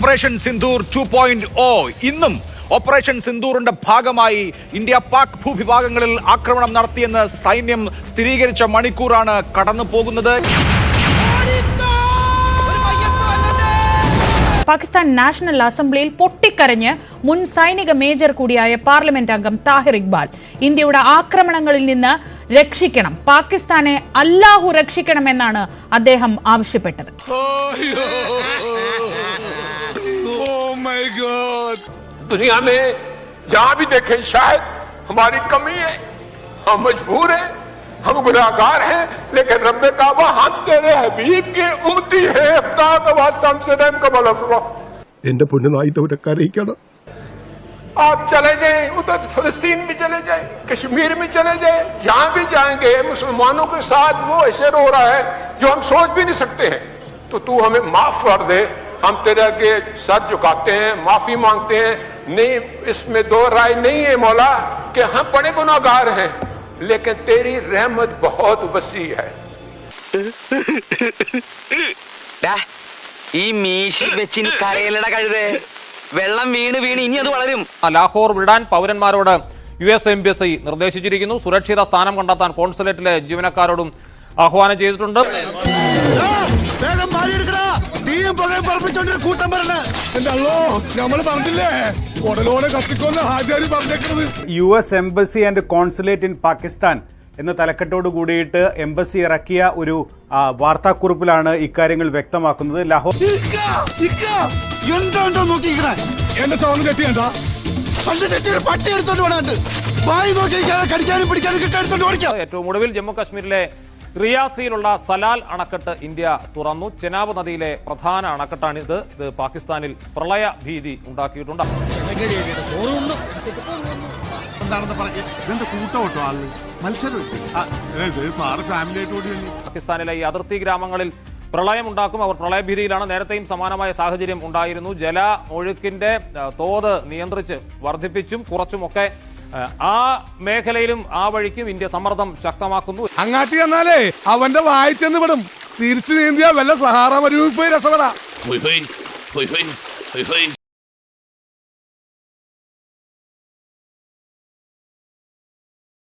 Operation Sindoor two point O. ഇന്നും operation സിന്ദൂറിന്റെ ഭാഗമായി India Pak ഭൂവിഭാഗങ്ങളിൽ ആക്രമണം നടത്തിയെന്ന് സൈന്യം സ്ഥിരീകരിച്ച മണിക്കൂറാണ് കടന്നു പോകുന്നത് പാകിസ്ഥാൻ നാഷണൽ അസംബ്ലിയിൽ പൊട്ടിക്കരഞ്ഞ് മുൻ സൈനിക മേജർ കൂടിയായ പാർലമെന്റ് അംഗം താഹിർ ഇക്ബാൽ. ഇന്ത്യയുടെ ആക്രമണങ്ങളിൽ നിന്ന് രക്ഷിക്കണം പാകിസ്ഥാനെ അല്ലാഹു രക്ഷിക്കണമെന്നാണ് അദ്ദേഹം ആവശ്യപ്പെട്ടത്. दुनिया में जहां भी देखें शायद हमारी कमी है हम मजबूर हैं हम गुनाहगार हैं लेकिन रब काबा हम तेरे हबीब के उम्मती है खुदा का वास्ता हमसे रहम का बला फरमा എന്റെ പൊന്നുനായിട്ട് കരയിക്കണം आप चले जाएं उधर फलस्तीन में चले जाएं कश्मीर में चले जाएं जहां भी जाएंगे मुसलमानों के साथ वो ऐसे रो रहा है जो हम सोच भी नहीं सकते हैं तो तू हमें माफ कर दे हम तेरे आगे सर झुकाते हैं माफी मांगते हैं नहीं इसमें दो राय नहीं है मौला कि हम बड़े गुनाहगार हैं लेकिन तेरी रहमत बहुत वसी है ഡാ, ഈ മീശി വെച്ചിനി കരയിലട കഴുതേ വെള്ളം വീണ് വീണ് ഇനി അത് വളരും ലാഹോർ വിടാൻ പൗരന്മാരോട് യു എസ് എംബസി നിർദ്ദേശിച്ചിരിക്കുന്നു സുരക്ഷിത സ്ഥാനം കണ്ടെത്താൻ കോൺസുലേറ്റിലെ ജീവനക്കാരോടും ആഹ്വാനം ചെയ്തിട്ടുണ്ട് നമ്മൾ പറഞ്ഞില്ലേ? ഉടലോടെ കത്തിക്കൊന്ന് ഹാജാരി പറഞ്ഞേക്കുന്നത് U S embassy and consulate in Pakistan എന്ന തലക്കെട്ടോട് കൂടിയിട്ട് എംബസി ഇറക്കിയ ഒരു വാർത്താക്കുറിപ്പിലാണ് ഇക്കാര്യങ്ങൾ വ്യക്തമാക്കുന്നത്. ലാഹോർ എന്റെ സൗണ്ട് കെട്ടിയണ്ട പട്ടി എടുത്തോണ്ട് ഏറ്റവും ഒടുവിൽ ജമ്മു കാശ്മീരിലെ റിയാസിയിലുള്ള സലാൽ അണക്കെട്ട് ഇന്ത്യ തുറന്നു. ചെനാബ് നദിയിലെ പ്രധാന അണക്കെട്ടാണിത്. ഇത് പാകിസ്ഥാനിൽ പ്രളയ ഭീതി ഉണ്ടാക്കിയിട്ടുണ്ട്. പാകിസ്ഥാനിലെ ഈ അതിർത്തി ഗ്രാമങ്ങളിൽ പ്രളയം ഉണ്ടാക്കും അവർ പ്രളയഭീതിയിലാണ്. നേരത്തെയും സമാനമായ സാഹചര്യം ഉണ്ടായിരുന്നു. ജല ഒഴുക്കിന്റെ തോത് നിയന്ത്രിച്ച് വർദ്ധിപ്പിച്ചും കുറച്ചുമൊക്കെ ആ, മേഖലയിലും ആ വഴിക്കും ഇന്ത്യ സമ്മർദ്ദം ശക്തമാക്കുന്നു. അങ്ങാട്ടി വന്നാലേ അവന്റെ വായിച്ചെന്ന് വിടും തിരിച്ചു നീന്തിയ വല്ല സഹാറ മരുവിപ്പോയി രസപ്പെടാ.